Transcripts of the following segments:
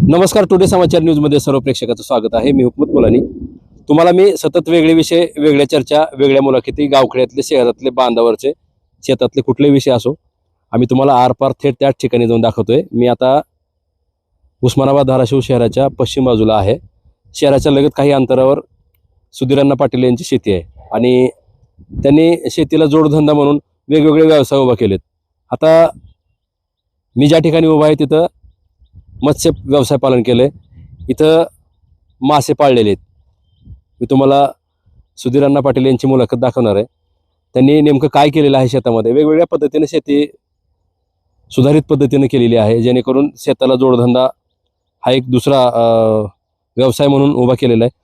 नमस्कार टुडे समाचार न्यूजमध्ये सर्व प्रेक्षकाचं स्वागत आहे. मी हुकमत मुलानी. तुम्हाला मी सतत वेगळे विषय वेगळ्या चर्चा वेगळ्या मुलाखती गावखेड्यातले शहरातले बांधावरचे शेतातले कुठले विषय असो आम्ही तुम्हाला आरपार थेट त्याच ठिकाणी जाऊन दाखवतोय. मी आता उस्मानाबाद धाराशिव शहराच्या पश्चिम बाजूला आहे. शहराच्या लगत काही अंतरावर सुधीरांना पाटील यांची शेती आहे. आणि त्यांनी शेतीला जोडधंदा म्हणून वेगवेगळे व्यवसाय उभा केलेत. आता मी ज्या ठिकाणी उभा आहे तिथं मत्स्य व्यवसाय पालन केलं आहे इथं मासे पाळलेले आहेत. मी तुम्हाला सुधीरांना पाटील यांची मुलाखत दाखवणार आहे. त्यांनी नेमकं काय केलेलं आहे शेतामध्ये? वेगवेगळ्या पद्धतीने शेती सुधारित पद्धतीने केलेली आहे जेणेकरून शेताला जोडधंदा हा एक दुसरा व्यवसाय म्हणून उभा केलेला आहे.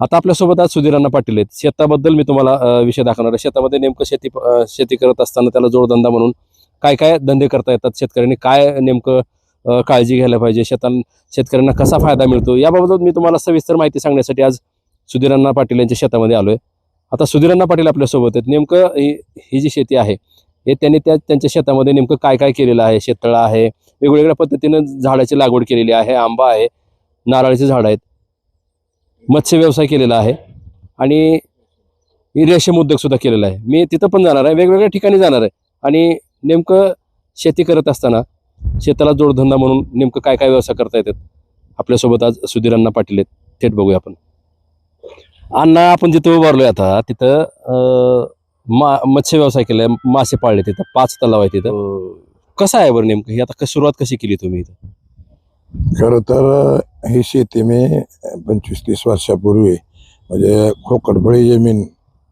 आता आपल्यासोबत आज सुधीरांना पाटील आहेत. शेताबद्दल मी तुम्हाला विषय दाखवणार आहे. शेतामध्ये नेमकं शेती शेती करत असताना त्याला जोडधंदा म्हणून काय काय धंदे करता येतात? शेतकऱ्यांनी काय नेमकं काळजी घ्यायला पाहिजे. शेतां शेतकऱ्यांना कसा फायदा मिळतो? याबाबत मी तुम्हाला सविस्तर माहिती सांगण्यासाठी आज सुधीरांना पाटील यांच्या शेतामध्ये आलोय. आता सुधीरांना पाटील आपल्यासोबत आहेत. नेमकं ही ही जी शेती आहे हे त्यांनी त्या त्यांच्या शेतामध्ये नेमकं काय काय केलेलं आहे? शेततळा आहे वेगवेगळ्या पद्धतीनं झाडाची लागवड केलेली आहे आंबा आहे नारळाची झाडं आहेत मत्स्य व्यवसाय केलेला आहे आणि रेशम उद्योग सुद्धा केलेला आहे. मी तिथं पण जाणार आहे वेगवेगळ्या ठिकाणी जाणार आहे आणि नेमकं शेती करत असताना शेताला जोडधंदा म्हणून नेमकं काय काय व्यवसाय करता येतात? आपल्यासोबत आज सुधीर अण्णा पाटील आहेत. थेट बघूया आपण. अण्णा आपण जिथं उभारलोय आता तिथं मा मत्स्य व्यवसाय केलाय मासे पाळले तिथं पाच तलाव आहे तिथं. कसं आहे बरं नेमकं? ही आता सुरुवात कशी केली तुम्ही इथं? खरं तर ही शेती मी पंचवीस तीस वर्षापूर्वी म्हणजे खोकडफळी जमीन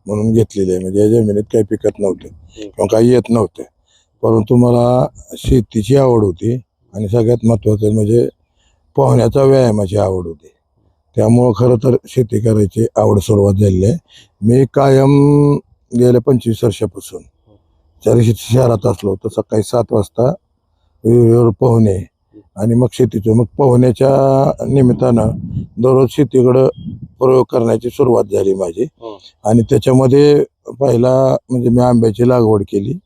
म्हणून घेतलेली आहे. म्हणजे या जमिनीत काही पिकत नव्हते. किंवा काही येत नव्हते. परंतु मला शेतीची आवड होती आणि सगळ्यात महत्त्वाचं म्हणजे पोहण्याचा व्यायामाची आवड होती. त्यामुळं खरं तर शेती करायची आवड सुरुवात झालेली आहे. मी कायम गेल्या पंचवीस वर्षापासून जरी शहरात असलो तर सकाळी सात वाजता विहिरीवर पोहणे आणि मग शेतीचं मग पोहण्याच्या निमित्तानं दररोज शेतीकडं प्रयोग करण्याची सुरुवात झाली माझी. हं. आणि त्याच्यामध्ये पहिला म्हणजे मी आंब्याची लागवड केली.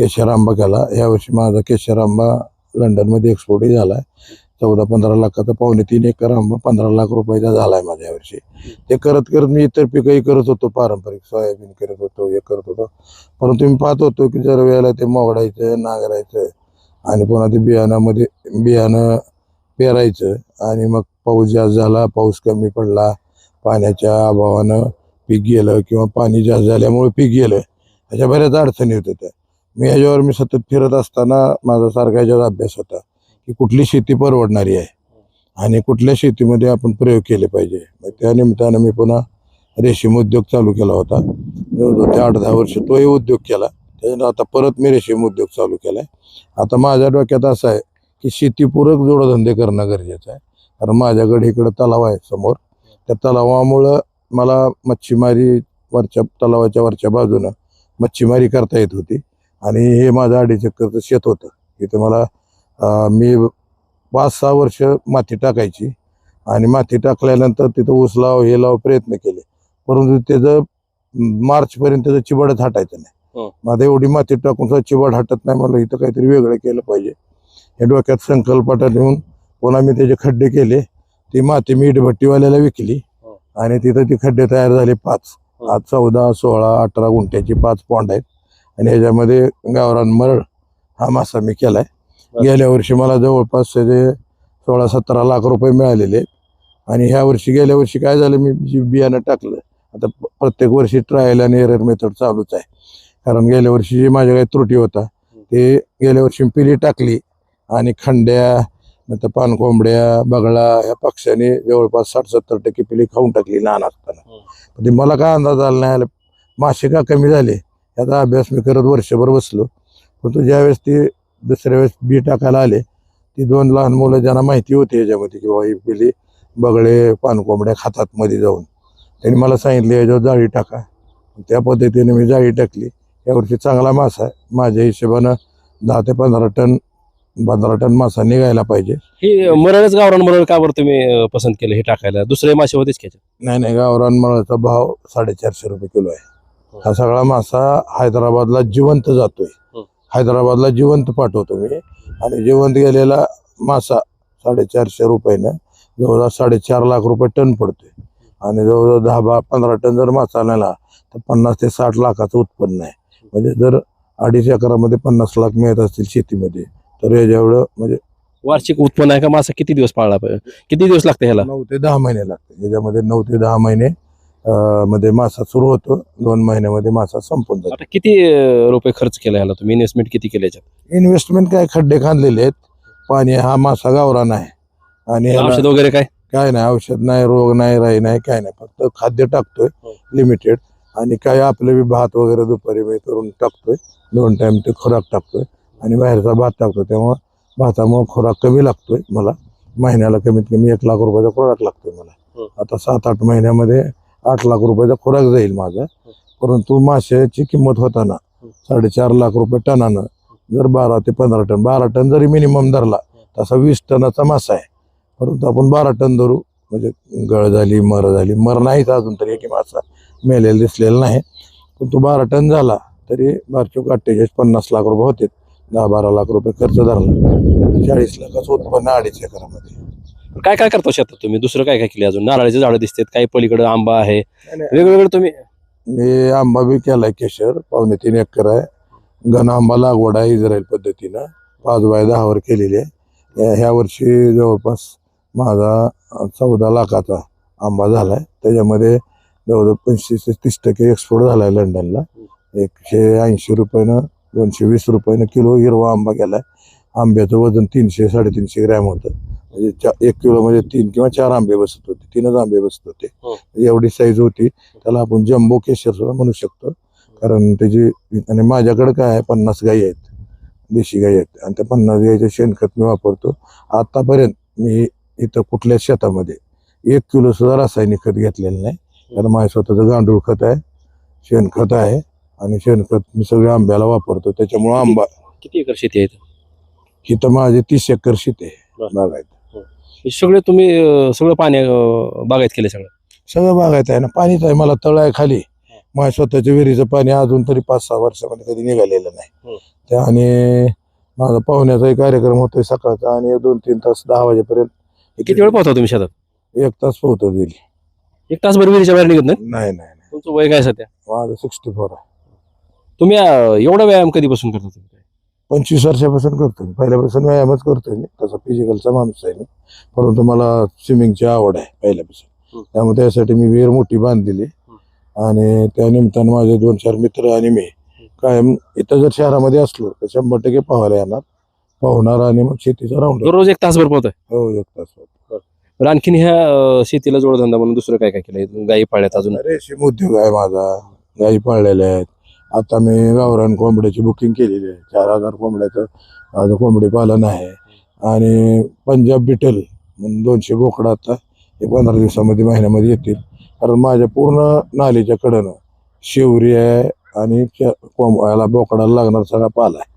केशर आंबा केला यावर्षी माझा केशर आंबा लंडनमध्ये एक्सपोर्टही झाला आहे चौदा पंधरा लाखाचा पावणे तीन एकर आंबा पंधरा लाख रुपयाचा झाला आहे माझ्या यावर्षी. ते करत करत मी इतर पिकंही करत होतो पारंपरिक सोयाबीन करत होतो हे करत होतो. परंतु मी पाहत होतो की जर वेळेला ते मोगडायचं नांगरायचं आणि पुन्हा ते बियाणामध्ये बियाणं पेरायचं आणि मग पाऊस जास्त झाला पाऊस कमी पडला पाण्याच्या अभावानं पीक गेलं किंवा पाणी जास्त झाल्यामुळे पीक गेलं अशा बऱ्याच अडचणी होत होत्या. मी याच्यावर मी सतत फिरत असताना माझा सारखा याच्यावर अभ्यास होता की कुठली शेती परवडणारी आहे आणि कुठल्या शेतीमध्ये आपण प्रयोग केले पाहिजे. मग त्या निमित्तानं मी पुन्हा रेशीम उद्योग चालू केला होता. जवळजवळ ते आठ दहा वर्ष तोही उद्योग केला. त्याच्यानंतर आता परत मी रेशीम उद्योग चालू केला आता माझ्या डोक्यात असं आहे की शेतीपूरक जोडधंदे करणं गरजेचं आहे. कारण माझ्याकडे इकडं तलाव आहे समोर. त्या तलावामुळं मला मच्छीमारी वरच्या तलावाच्या वरच्या बाजूनं मच्छीमारी करता येत होती. आणि हे माझं अडीच एकरचं शेत होतं. इथं मला मी पाच सहा वर्ष माती टाकायची आणि माती टाकल्यानंतर तिथं ऊस लाव हे लाव प्रयत्न केले. परंतु त्याचं मार्चपर्यंत त्याचं चिबडच हटायचं नाही. हं. आता एवढी माती टाकून सुद्धा चिबड हटत नाही मला इथं काहीतरी वेगळं केलं पाहिजे. हे डोक्यात संकल्पटा घेऊन पुन्हा मी त्याचे खड्डे केले. ती माती मी भट्टीवाल्याला विकली हं. आणि तिथं ती खड्डे तयार झाले पाच. हं. आज चौदा सोळा अठरा गुंठ्याची पाच पॉन्ड आहेत. आणि ह्याच्यामध्ये गावरान मरळ हा मासा मी केलाय बरं. गेल्या वर्षी मला जवळपास त्याचे सोळा सतरा लाख रुपये मिळालेले. आणि ह्या वर्षी गेल्या वर्षी काय झालं मी जी बियाणं टाकलं आता प्रत्येक वर्षी ट्रायल आणि एरर मेथड चालूच आहे कारण गेल्या वर्षी जी माझ्या काही त्रुटी होता ते गेल्या वर्षी मी पिली टाकली आणि खंड्या नंतर पानकोंबड्या बगळा या पक्ष्याने जवळपास साठ सत्तर टक्के पिली खाऊन टाकली लहान असताना हं. ते मला काय अंदाज आला नाही आला मासे का कमी झाले याचा अभ्यास मी करत वर्षभर बसलो. परंतु ज्यावेळेस ती दुसऱ्या वेळेस बी टाकायला आले ती दोन लहान मुलं ज्यांना माहिती होती याच्यामध्ये किंवा ही पिली बगळे पानकोंबड्या खातात मध्ये जाऊन. त्यांनी मला सांगितले याच्यावर जाळी टाका. त्या पद्धतीने मी जाळी टाकली. यावर्षी चांगला मासा आहे. माझ्या हिशोबानं दहा ते पंधरा टन पंधरा टन मासा निघायला पाहिजे. ही मरळच गावरान मरळ का बरं तुम्ही पसंत केलं हे टाकायला? दुसरे मासे होतेच की याच्यात? नाही नाही गावरान मळाचा भाव साडेचारशे रुपये किलो आहे. हा. सगळा मासा हैदराबादला जिवंत जातोय. हं. हैदराबादला जिवंत पाठवतो मी. आणि जिवंत गेलेला मासा साडेचारशे रुपयानं जवळजवळ साडेचार लाख रुपये टन पडतोय. आणि जवळजवळ दहा बा पंधरा टन जर मासा नेला तर पन्नास ते साठ लाखाचं उत्पन्न आहे. म्हणजे जर अडीच एकरामध्ये पन्नास लाख मिळत असतील शेतीमध्ये तर याच्या एवढं म्हणजे वार्षिक उत्पन्न आहे का मासा किती दिवस पाळला पाहिजे? किती दिवस लागते ह्याला? नऊ ते दहा महिने लागते. याच्यामध्ये नऊ ते दहा महिने मध्ये मासा सुरू होतो. दोन महिन्यामध्ये मासा संपून जातो. आता किती रुपये खर्च केला ह्याला तुम्ही? इन्व्हेस्टमेंट किती केली याच्यात? इन्व्हेस्टमेंट काय खड्डे खांदलेले आहेत. पाणी हा मासा गावरान आहे. आणि औषध वगैरे काय? काय नाही औषध नाही रोग नाही राही नाही काय नाही. फक्त खाद्य टाकतोय हो. लिमिटेड आणि काय आपलं बी भात वगैरे दुपारी मी करून टाकतोय. दोन टाइम ते खुराक टाकतोय. आणि बाहेरचा भात टाकतोय. त्यामुळं भातामुळे खुराक कमी लागतोय मला. महिन्याला कमीत कमी एक लाख रुपयाचा खुराक लागतोय मला. हो. आता सात आठ महिन्यामध्ये आठ लाख रुपयाचा खुराक जाईल माझा. परंतु माशाची किंमत होताना साडेचार लाख रुपये टनानं जर बारा ते पंधरा टन बारा टन जरी मिनिमम धरला तसा वीस टनाचा मासा आहे. परंतु आपण बारा टन धरू म्हणजे गळ झाली मर झाली मर नाहीच अजून तरी एक मासा मेलेला दिसलेला नाही. पण तो बारा टन झाला तरी बारचोक अठ्ठेचाळीस पन्नास लाख रुपये होते. दहा बारा लाख रुपये खर्च धरला चाळीस लाखाचं उत्पन्न अडीच एकरामध्ये. काय काय करतो शेतात तुम्ही? दुसरं काय काय केले अजून? नारळाचे झाडं दिसतात काही पलीकडे आंबा आहे. वेगवेगळं तुम्ही मी आंबा बी केलाय केशर पावणे तीन एकर आहे. घन आंबा लागवड आहे इस्रायल पद्धतीनं. पाच बाय दहावर केलेली आहे. या- ह्या वर्षी जवळपास माझा चौदा लाखाचा आंबा झालाय. त्याच्यामध्ये जवळजवळ पंचवीस ते तीस टक्के एक्सपोर्ट झालाय लंडनला. एकशे ऐंशी रुपयानं दोनशे वीस रुपयानं किलो हिरवा आंबा गेलाय आंब्याचं वजन तीनशे साडेतीनशे ग्रॅम होतं. म्हणजे एक किलो म्हणजे तीन किंवा चार आंबे बसत होते. तीनच आंबे बसत होते. हो. एवढी साईज होती. त्याला आपण जम्बो केशर सुद्धा म्हणू शकतो. कारण त्याची आणि माझ्याकडे काय आहे पन्नास गायी आहेत. देशी गायी आहेत. आणि त्या पन्नास गायीचे शेणखत मी वापरतो. आतापर्यंत मी इथं कुठल्याच शेतामध्ये एक किलो सुद्धा रासायनिक खत घेतलेलं नाही. कारण माझ्या स्वतःचं गांडूळ खत आहे शेणखत आहे आणि शेणखत मी सगळ्या आंब्याला वापरतो. त्याच्यामुळं आंबा किती एकर शेती आहे इथं? माझे तीस एकर शेती आहे. बागायत. हे सगळे तुम्ही अं, सगळं पाणी अं, बागायत केले सगळं? सगळं बागायत आहे ना. पाणीच आहे. मला तळ आहे खाली. माझ्या स्वतःच्या विहिरीचं पाणी अजून तरी पाच सहा वर्षामध्ये कधी निघालेलं नाही. हो. त्या आणि माझा पाहुण्याचाही कार्यक्रम होतोय सकाळचा आणि दोन तीन तास दहा वाजेपर्यंत. किती वेळ पाहता तुम्ही शेतात? एक तास पोहतो दिली. एक तास विहिरीच्या बाहेर निघत नाही नाही नाही नाही. तुमचं वय काय सध्या? माझं सिक्स्टी फोर आहे. तुम्ही अं, एवढा व्यायाम कधीपासून करता तुम्ही? पंचवीस वर्षापासून करतो मी. पहिल्यापासून व्यायामच करतोय मी. तसा फिजिकलचा माणूस आहे मी. परंतु मला स्विमिंगची आवड आहे पहिल्यापासून. त्यामुळे त्यासाठी मी विहीर मोठी बांधलेली. आणि त्या निमित्तानं माझे दोन चार मित्र आणि मी कायम इथं जर शहरामध्ये असलो तर शंभर टक्के पोहायला येणार. पोहणार आणि मग शेतीचा राऊंड दररोज एक तासभर पोहताय? हो एक तास तर आणखीन ह्या शेतीला जोडधंदा म्हणून दुसरं काय काय केलंय? गायी पाळ्यात अजून? रेशीम उद्योग आहे माझा. गाई पाळलेल्या आहेत. आता मी गावरान कोंबड्याची बुकिंग केलेली आहे. चार हजार कोंबड्याचं माझं कोंबडी पालन आहे. आणि पंजाब बिटल म्हणून दोनशे बोकडं आता हे पंधरा दिवसामध्ये महिन्यामध्ये येतील. कारण माझ्या पूर्ण नालीच्या कडनं शेवरी आहे आणि च्या- कोंब याला बोकडाला लागणार सगळा पाला आहे.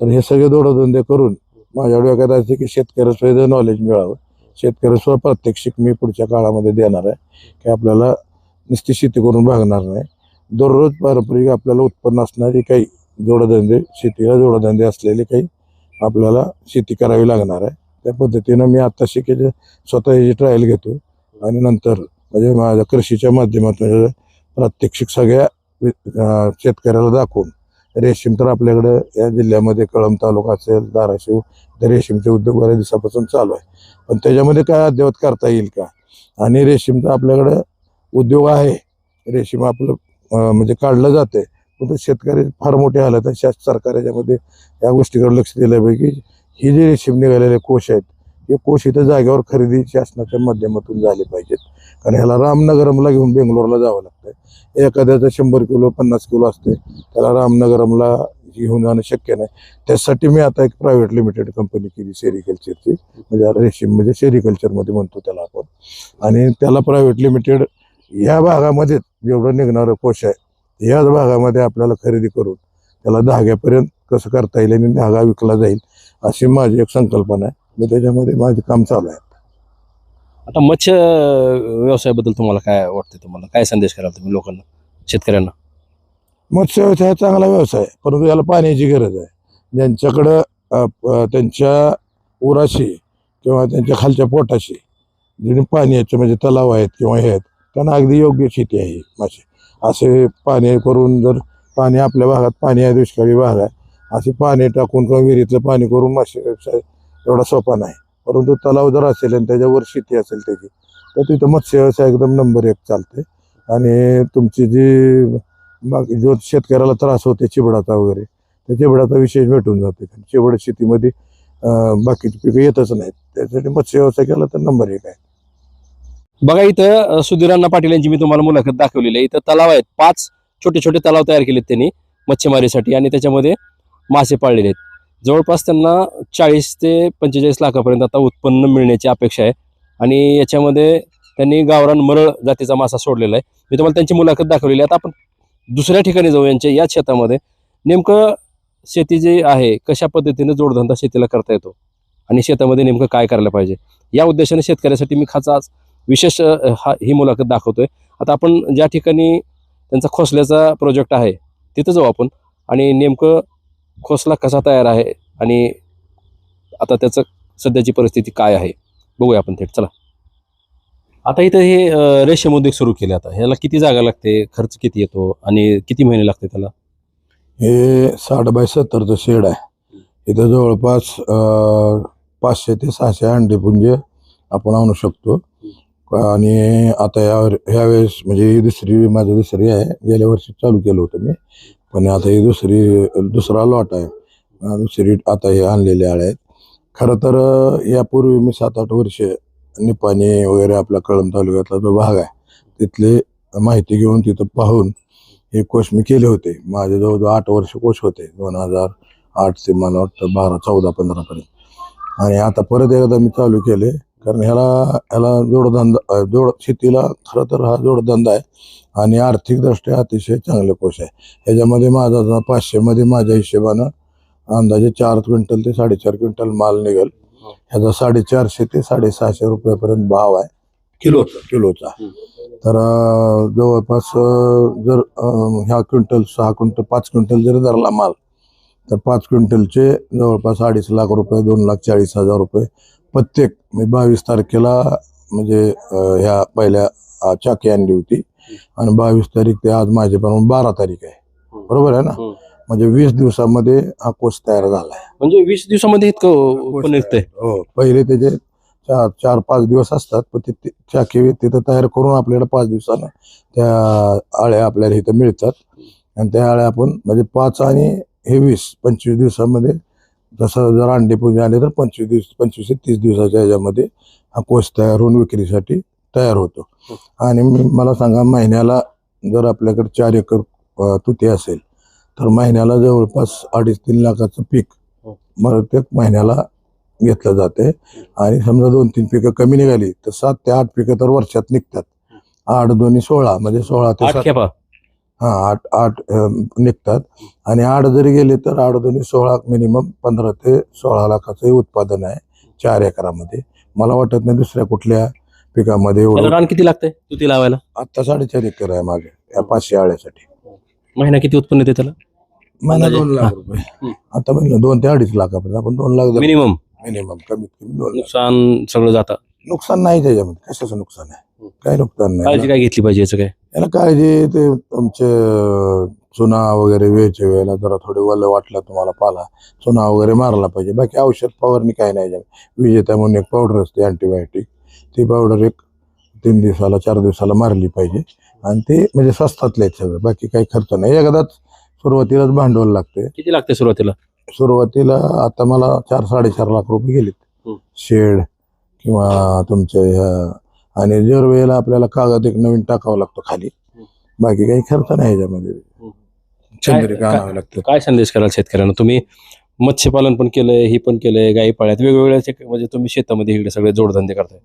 तर हे सगळे दोडधंदे करून माझ्या डोक्यात असते की शेतकऱ्याचं नॉलेज मिळावं. शेतकऱ्यासुद्धा प्रात्यक्षिक मी पुढच्या काळामध्ये देणार आहे. की आपल्याला नुसती शेती करून भागणार नाही. दररोज पारंपरिक आपल्याला उत्पन्न असणारे काही जोडधंदे शेतीला जोडधंदे असलेले काही आपल्याला शेती करावी लागणार आहे. त्या पद्धतीनं मी आत्ता शिकेचे स्वतः याची ट्रायल घेतो आणि नंतर म्हणजे माझ्या कृषीच्या माध्यमातून प्रात्यक्षिक सगळ्या वि- शेतकऱ्याला दाखवून रेशीम तर आपल्याकडं या जिल्ह्यामध्ये कळम तालुका असेल धाराशिव तर रेशीमचे उद्योग बऱ्याच दिवसापासून चालू आहे. पण त्याच्यामध्ये काय अद्ययावत करता येईल का? आणि रेशीमचा आपल्याकडं उद्योग आहे. रेशीम आपलं म्हणजे काढलं जाते पण शेतकरी फार मोठे हालत आहे शासन सरकार याच्यामध्ये या गोष्टीकडे लक्ष दिल्यापैकी ही जे रेशीम निघालेले कोश आहेत हे कोश इथं जागेवर खरेदी शासनाच्या माध्यमातून झाले पाहिजेत. कारण ह्याला रामनगरमला घेऊन बेंगलोरला जावं लागतं एखाद्याचं शंभर किलो पन्नास किलो असते त्याला रामनगरमला घेऊन जाणं शक्य नाही. त्यासाठी मी आता एक प्रायव्हेट लिमिटेड कंपनी केली सेरिकल्चरची म्हणजे रेशीम म्हणजे सेरिकल्चरमध्ये म्हणतो त्याला आपण. आणि त्याला प्रायव्हेट लिमिटेड ह्या भागामध्ये जेवढं निघणारं कोश आहे याच भागामध्ये आपल्याला खरेदी करून त्याला धाग्यापर्यंत कसं करता येईल आणि धागा विकला जाईल अशी माझी एक संकल्पना आहे. मी त्याच्यामध्ये माझे काम चालू आहे. आता मत्स्य व्यवसायाबद्दल तुम्हाला काय वाटतं तुम्हाला? काय संदेश कराल तुम्ही लोकांना शेतकऱ्यांना? मत्स्य व्यवसाय हा चांगला व्यवसाय आहे परंतु याला पाण्याची गरज आहे. ज्यांच्याकडं त्यांच्या उराशी किंवा त्यांच्या खालच्या पोटाशी जे पाणी याचे म्हणजे तलाव आहेत किंवा हे आहेत त्यांना अगदी योग्य शेती आहे ही मासे. असे पाणी करून जर पाणी आपल्या भागात पाणी आहे दुष्काळी भाग आहे असे पाणी टाकून किंवा विहिरीतलं पाणी करून मासे व्यवसाय एवढा सोपा नाही. परंतु तलाव जर असेल आणि त्याच्यावर शेती असेल त्याची तर तिथं मत्स्य व्यवसाय एकदम नंबर एक चालते आणि तुमची जी बाकी जो शेतकऱ्याला त्रास होते चिबडाचा वगैरे त्या चिबडाचा विशेष भेटून जाते चिबड शेतीमध्ये बाकीची पिकं येतच नाहीत. त्यासाठी मत्स्य व्यवसाय केला तर नंबर एक आहे. बघा इथं सुधीरांना पाटील यांची मी तुम्हाला मुलाखत दाखवलेली आहे. इथं तलाव आहेत. पाच छोटे छोटे तलाव तयार केलेत त्यांनी मच्छीमारीसाठी आणि त्याच्यामध्ये मासे पाळलेले आहेत. जवळपास त्यांना चाळीस ते पंचेचाळीस लाखापर्यंत आता उत्पन्न मिळण्याची अपेक्षा आहे. आणि याच्यामध्ये त्यांनी गावरान मरळ जातीचा मासा सोडलेला आहे. मी तुम्हाला त्यांची मुलाखत दाखवलेली आहे. आता आपण दुसऱ्या ठिकाणी जाऊ यांच्या याच शेतामध्ये. नेमकं शेती जी आहे कशा पद्धतीने जोडधंदा शेतीला करता येतो? आणि शेतामध्ये नेमकं काय करायला पाहिजे? या उद्देशाने शेतकऱ्यासाठी मी खास आज विशेष हा ही मुलाखत दाखवतोय. आता आपण ज्या ठिकाणी त्यांचा खोसल्याचा प्रोजेक्ट आहे तिथं जाऊ आपण. आणि नेमकं खोसला कसा तयार आहे आणि आता त्याचं सध्याची परिस्थिती काय आहे बघूया आपण थेट. चला. आता इथं हे रेशम उद्योग सुरू केले आता. ह्याला किती जागा लागते खर्च किती येतो आणि किती महिने लागते त्याला? हे साठ बाय सत्तरचं शेड आहे. इथं जवळपास पाचशे ते सहाशे अंडेपुंज आपण आणू शकतो. आणि आता या ह्यावेळेस म्हणजे ही दुसरी माझं दुसरी आहे. गेल्या वर्षी चालू केलं होतं मी. पण आता ही दुसरी दुसरा लॉट आहे. दुसरी आता हे आणलेले आळे आहेत. खरं तर यापूर्वी मी सात आठ वर्ष निपाणी वगैरे आपला कळम तालुक्यातला जो भाग आहे तिथले माहिती घेऊन तिथं पाहून हे कोश मी केले होते. माझे जवळजवळ आठ वर्ष कोश होते. दोन हजार आठ ते मला वाटतं बारा चौदा पंधरापर्यंत आणि आता परत एकदा मी चालू केले. कारण ह्याला ह्याला जोडधंदा जोड शेतीला खरं तर हा जोडधंदा आहे आणि आर्थिकदृष्ट्या अतिशय चांगले कोर्स आहे. ह्याच्यामध्ये माझा पाचशेमध्ये माझ्या हिशोबानं अंदाजे चार क्विंटल ते साडेचार क्विंटल माल निघेल. ह्याचा साडेचारशे ते साडेसहाशे रुपयापर्यंत भाव आहे. किलोचा किलोचा. तर जवळपास जर ह्या क्विंटल सहा क्विंटल पाच क्विंटल जरी धरला माल तर पाच क्विंटलचे जवळपास अडीच लाख रुपये दोन लाख चाळीस हजार रुपये प्रत्येक मी बावीस तारखेला म्हणजे ह्या पहिल्या चाकी आणली होती. आणि बावीस तारीख ते आज माझ्यापर्यंत बारा तारीख आहे. बरोबर आहे ना. म्हणजे वीस दिवसामध्ये हा कोर्स तयार झाला आहे म्हणजे वीस दिवसामध्ये इतकं हो. पहिले त्याचे चार चार पाच दिवस असतात पण ते ते चाकी तिथं तयार करून आपल्याला पाच दिवसानं त्या आळ्या आपल्याला इथं मिळतात. आणि त्या आळ्या आपण म्हणजे पाच आणि हे वीस पंचवीस दिवसामध्ये जसं जर अंडे पूजा आले तर पंचवीस दिवस पंचवीस ते तीस दिवसाच्या ह्याच्यामध्ये हा कोष तयार होऊन विक्रीसाठी तयार होतो. आणि मला सांगा महिन्याला जर आपल्याकडे चार एकर तुती असेल तर महिन्याला जवळपास अडीच तीन लाखाचं पीक प्रत्येक महिन्याला घेतलं जाते. आणि समजा दोन तीन पिकं कमी निघाली तर सात ते आठ पिकं तर वर्षात निघतात. आठ दोन्ही सोळा म्हणजे सोळा ते सात हा आठ आठ निघतात. आणि आठ जरी गेले तर आठ दोन्ही सोळा मिनिमम पंधरा ते सोळा लाखाचं उत्पादन आहे चार एकरामध्ये. मला वाटत नाही दुसऱ्या कुठल्या पिकामध्ये एवढं रान किती लागतंय तुती लावायला? आत्ता साडेचार एकर आहे माझे या पाचशे आळ्यासाठी. महिना किती उत्पन्न येते त्याला? महिना? दोन लाख. रुपये. आता महिना दोन ते अडीच लाखापर्यंत आपण दोन लाख मिनिमम. मिनिमम कमीत कमी दोन लाख. नुकसान सगळं जातं. नुकसान नाही त्याच्यामध्ये कशाचं नुकसान आहे. काही नुकसान नाही काळजी काय घेतली पाहिजे याचं काय? याला काळजी ते तुमचे चुना वगैरे वेळच्या वेळेला जरा थोडे वल वाटलं तुम्हाला पाला चुना वगैरे मारला पाहिजे. बाकी औषध फवारणी काही नाही. विजेता म्हणून एक पावडर असते अँटीबायोटिक ती पावडर एक तीन दिवसाला चार दिवसाला मारली पाहिजे. आणि ते म्हणजे स्वस्तातले आहेत सगळं. बाकी काही खर्च नाही. एकदाच सुरुवातीलाच भांडवल लागते. किती लागते सुरुवातीला? सुरुवातीला आता मला चार साडेचार लाख रुपये गेलेत. शेड किंवा तुमच्या ह्या आणि दर वेळेला आपल्याला कागद एक नवीन टाकावा लागतो खाली. बाकी काही खर्च नाही याच्यामध्ये चंद्रिका काय- आणावं लागतं काय संदेश कराल शेतकऱ्यांना? तुम्ही मत्स्यपालन पण केलंय ही पण केलंय गाई पाळ्यात. वेगवेगळ्या म्हणजे तुम्ही शेतामध्ये इकडे सगळे जोडधंदे करताय.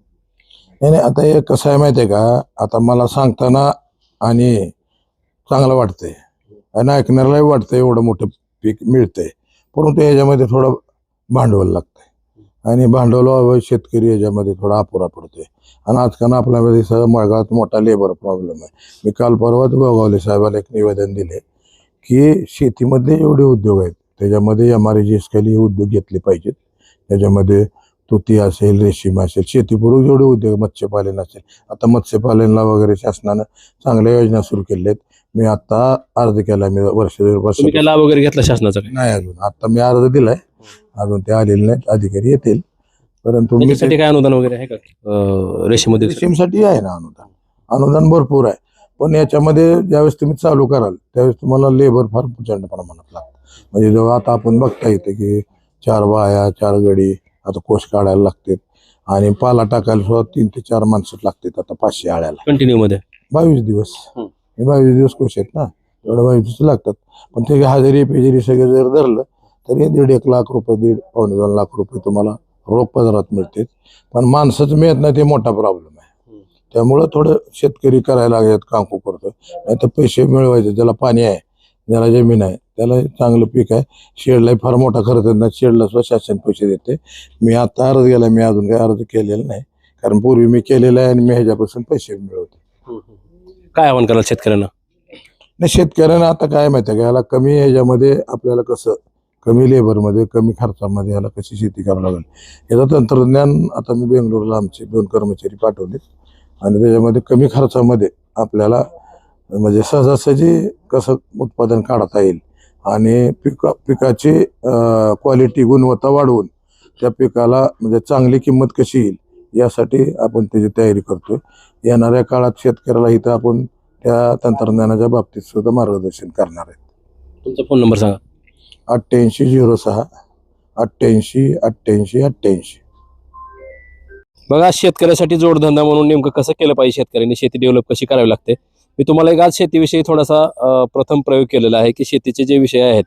नाही नाही, आता हे कसं आहे माहिती आहे का? आता मला सांगताना आणि चांगलं वाटतंय. आणि ऐकणाऱ्यालाही वाटतंय एवढं मोठं पीक मिळतंय. परंतु याच्यामध्ये थोडं भांडवल लागतंय आणि भांडवल शेतकरी याच्यामध्ये थोडा अपुरा पडतोय. आणि आजकाल आपल्यामध्ये सगळं मळगावात मोठा लेबर प्रॉब्लेम आहे. मी काल परवाच गोगावले साहेबाला एक निवेदन दिले की शेतीमध्ये एवढे उद्योग आहेत त्याच्यामध्ये एम आर खाली हे उद्योग घेतले पाहिजेत. त्याच्यामध्ये तुती असेल रेशीम असेल शेतीपूर्वक जेवढे उद्योग मत्स्यपालन असेल. आता मत्स्यपालनला वगैरे शासनानं चांगल्या योजना सुरू केल्या आहेत मी आता अर्ज केला मी वर्ष वर्ष लाभ वगैरे घेतला शासनाचा नाही अजून. आता मी अर्ज दिलाय. अजून ते आलेले नाहीत अधिकारी येतील. परंतु मी त्याच्यासाठी काय अनुदान वगैरे आहे का? अं, रेशीमध्ये रेशीमसाठी आहे ना अनुदान. अनुदान भरपूर आहे. पण याच्यामध्ये ज्यावेळेस तुम्ही चालू कराल त्यावेळेस तुम्हाला लेबर फार प्रचंड प्रमाणात लागतं. म्हणजे जेव्हा आता आपण बघता येते की चार बाया चार गडी आता कोश काढायला लागतात. आणि पाला टाकायला सुद्धा तीन ते चार माणसं लागतात आता पाचशे आळ्याला. कंटिन्यू मध्ये? बावीस दिवस. हे बावीस दिवस कोश आहेत ना. एवढं बावीस दिवस लागतात. पण ते हजेरी पेजेरी सगळं जर धरलं तर दीड एक लाख रुपये दीड पावणे दोन लाख रुपये तुम्हाला रोख पदरात मिळते पण माणसाचं मिळत नाही ते मोठा प्रॉब्लेम आहे. त्यामुळं थोडं शेतकरी करायला लागतात कांकू करतो नाही तर पैसे मिळवायचे ज्याला पाणी आहे ज्याला जमीन आहे त्याला चांगलं पीक आहे. शेडला फार मोठा खर्च येत नाही शेडला सुद्धा शासन पैसे देते. मी आता अर्ज केला मी अजून काही अर्ज केलेला नाही. कारण पूर्वी मी केलेला आहे आणि मी ह्याच्यापासून पैसे मिळवते. काय आव्हान कराल शेतकऱ्यांना? नाही शेतकऱ्यांना आता काय माहिती आहे का? याला कमी ह्याच्यामध्ये आपल्याला कसं कमी लेबरमध्ये कमी खर्चामध्ये याला कशी शेती करावं लागेल? याचं तंत्रज्ञान आता मी बेंगलोरला आमचे दोन कर्मचारी पाठवले आणि त्याच्यामध्ये कमी खर्चामध्ये आपल्याला म्हणजे सहजासहजी कसं उत्पादन काढता येईल? आणि पिका पिकाची क्वालिटी गुणवत्ता वाढवून त्या पिकाला म्हणजे चांगली किंमत कशी येईल यासाठी आपण त्याची तयारी करतो येणाऱ्या काळात शेतकऱ्याला इथं आपण त्या तंत्रज्ञानाच्या बाबतीत सुद्धा मार्गदर्शन करणार आहेत तुमचा फोन नंबर सांगा. अठ्ठ्याऐंशी झिरो सहा अठ्ठ्याऐंशी अठ्ठ्याऐंशी अठ्ठ्याऐंशी बघा शेतकऱ्यासाठी जोडधंदा म्हणून नेमकं कसं केलं पाहिजे शेतकऱ्यांनी शेती डेव्हलप कशी करावी लागते? मी तुम्हाला एक आज शेतीविषयी थोडासा प्रथम प्रयोग केलेला आहे की शेतीचे जे विषय आहेत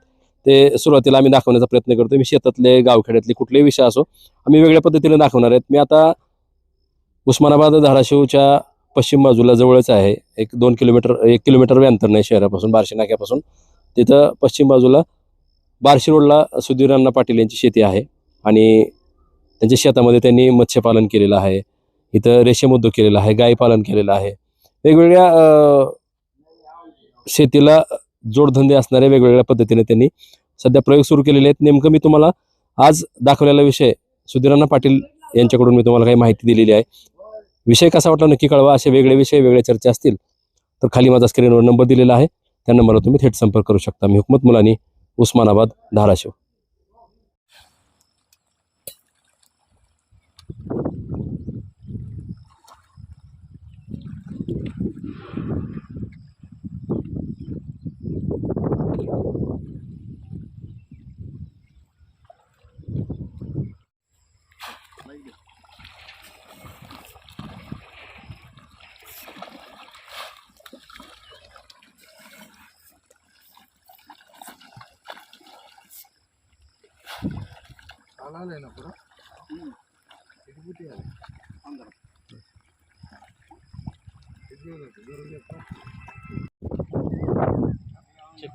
ते सुरुवातीला आम्ही दाखवण्याचा प्रयत्न करतो मी शेतातले गावखेड्यातले कुठलेही विषय असो आम्ही वेगळ्या पद्धतीने दाखवणार आहेत. मी आता उस्मानाबाद धाराशिवच्या पश्चिम बाजूला जवळच आहे. एक दोन किलोमीटर एक किलोमीटर व्यंतर नाही शहरापासून बार्शी नाक्यापासून. तिथं पश्चिम बाजूला बार्शी रोडला सुधीरांना पाटील यांची शेती आहे आणि त्यांच्या शेतामध्ये त्यांनी मत्स्यपालन केलेलं आहे इथं रेशीम उद्योग केलेला आहे गाय पालन केलेलं आहे. वेगवेगळ्या शेतीला जोडधंदे असणाऱ्या वेगवेगळ्या पद्धतीने त्यांनी सध्या प्रयोग सुरू केलेले आहेत. नेमकं मी तुम्हाला आज दाखवलेला विषय सुधीरांना पाटील यांच्याकडून मी तुम्हाला काही माहिती दिलेली आहे. विषय कसा वाटला नक्की कळवा. असे वेगळे विषय वेगळ्या चर्चा असतील तर खाली माझा स्क्रीनवर नंबर दिलेला आहे. त्या नंबरवर तुम्ही थेट संपर्क करू शकता. मी Hukmat Mulani Osmanabad Dharashiv. kalalai na pura. Ini Cek.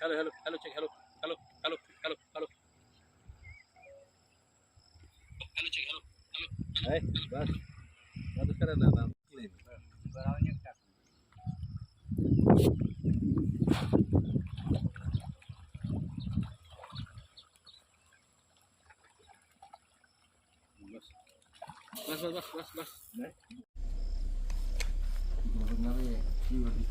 Halo, halo, halo, cek, halo. Halo, halo, halo, halo. Halo, cek, halo. Halo. Nama. Thank you. Hello check hello hello बस बस करा ना बस बस बस बस बस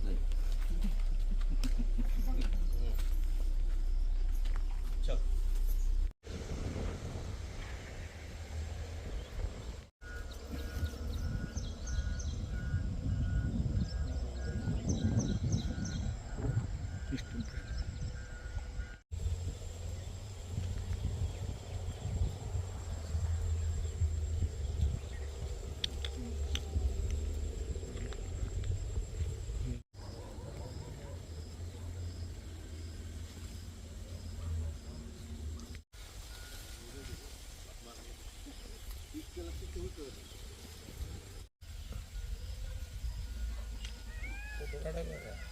ಕಡೆಗೆ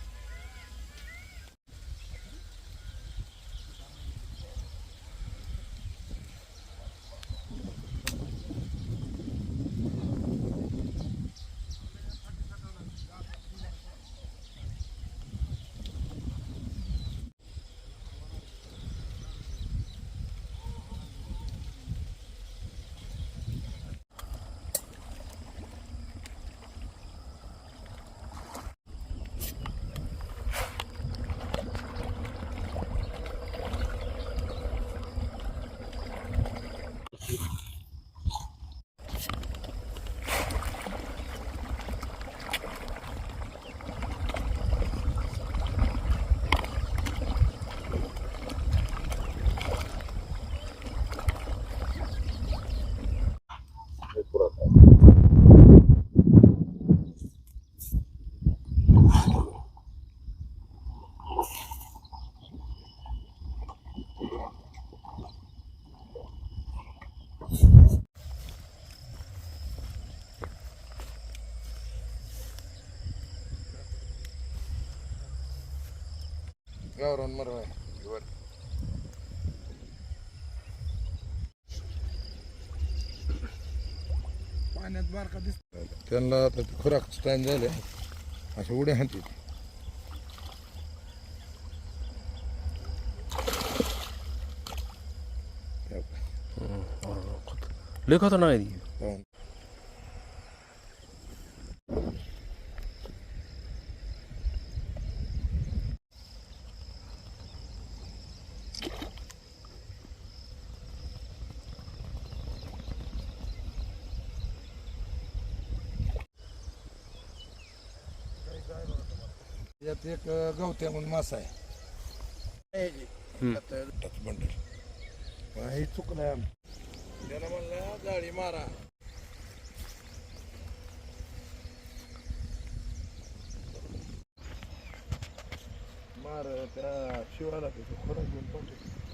गावरान मरवा वर. पाण्यात बारका दिसत त्यांना आता खुराक स्टँड झाले अशा उड्या हाती लय खतरनाक आहे ती. यात एक गवत्या म्हणून मासा आहे. बंडल. हे चुकलंय आमचं. त्याला म्हणलं जाळी मारा. मार त्या शिवाला त्याचं खोराक घेऊन पाठवतो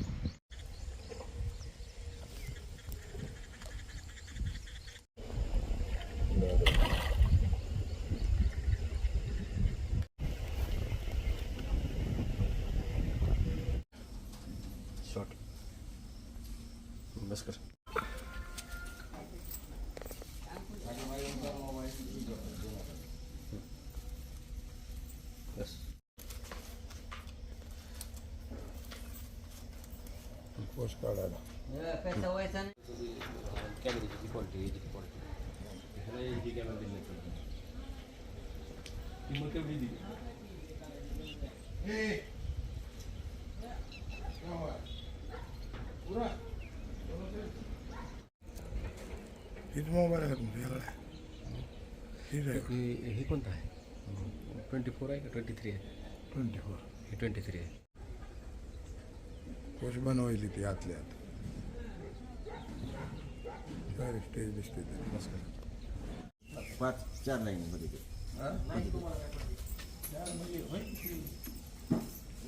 बस कर बस पोस्ट काढायला कॅमेऱ्याची क्वालिटी याची क्वालिटी कॅमेरा दिली किंमत दिली मोबाईल आहे तुमचा याला हीच आहे हे हे कोणतं आहे? ट्वेंटी फोर आहे का? ट्वेंटी थ्री आहे? ट्वेंटी फोर हे ट्वेंटी थ्री आहे. पोस्ट बनवायली ती आतल्या आत. काय स्टेज दिसते ते बस कर पाच चार लाईन मध्ये ते.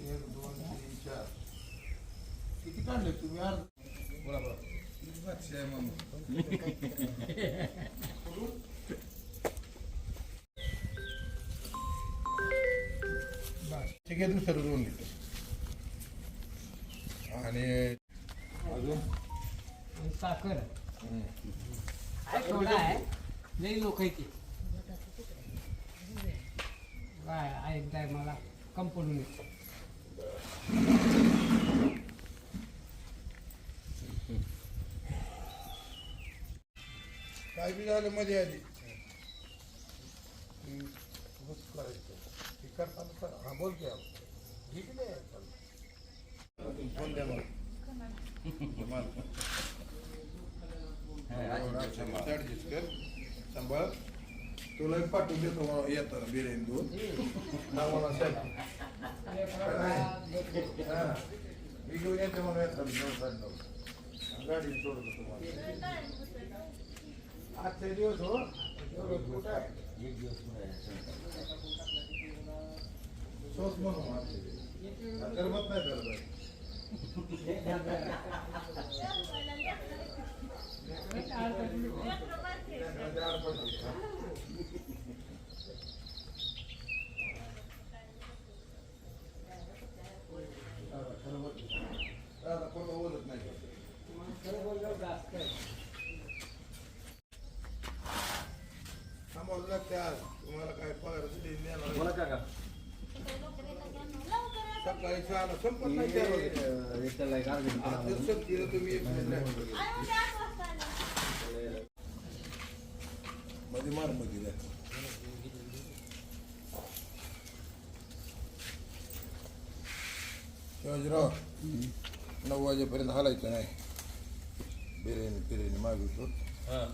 एक दोन तीन चार. किती काढले तुम्ही अर्ध? बोला. बस ठीक आहे दुसरं दोन लिटर आणि अजून? साखर. हम्म. आहे. लई लोक आहे ती. काय ऐकताय मला. कंपनी काय बी झालं मध्ये उगाच करायचं. ते करताना कर हा बोल की. ठीक नाही. फोन द्या मला सांभाळ. तुला पाठवून देतो येताना बिर्याणी दोन. नावाला साहेब हा. मी घेऊन येते साडे नऊ गाडी सोडतो तुम्हाला. आजचे दिवस हो. एक दिवस. सोच म्हणून. करमत नाही त्याला बाई. त्यामध्ये आडपण होतं. दादा कोण बोलत नाही थांबावं लागते आज तुम्हाला काय पगारासाठी देणार बोला काका संपत नाही त्या रोजी. आज जर संपतीला तुम्ही एक मिनिट. नाही बोलले. मध्ये मारमध्ये द्या. शिवाजीराव नऊ वाजेपर्यंत हालायचं नाही. बिर्याणी बिर्याणी मागितलो हां.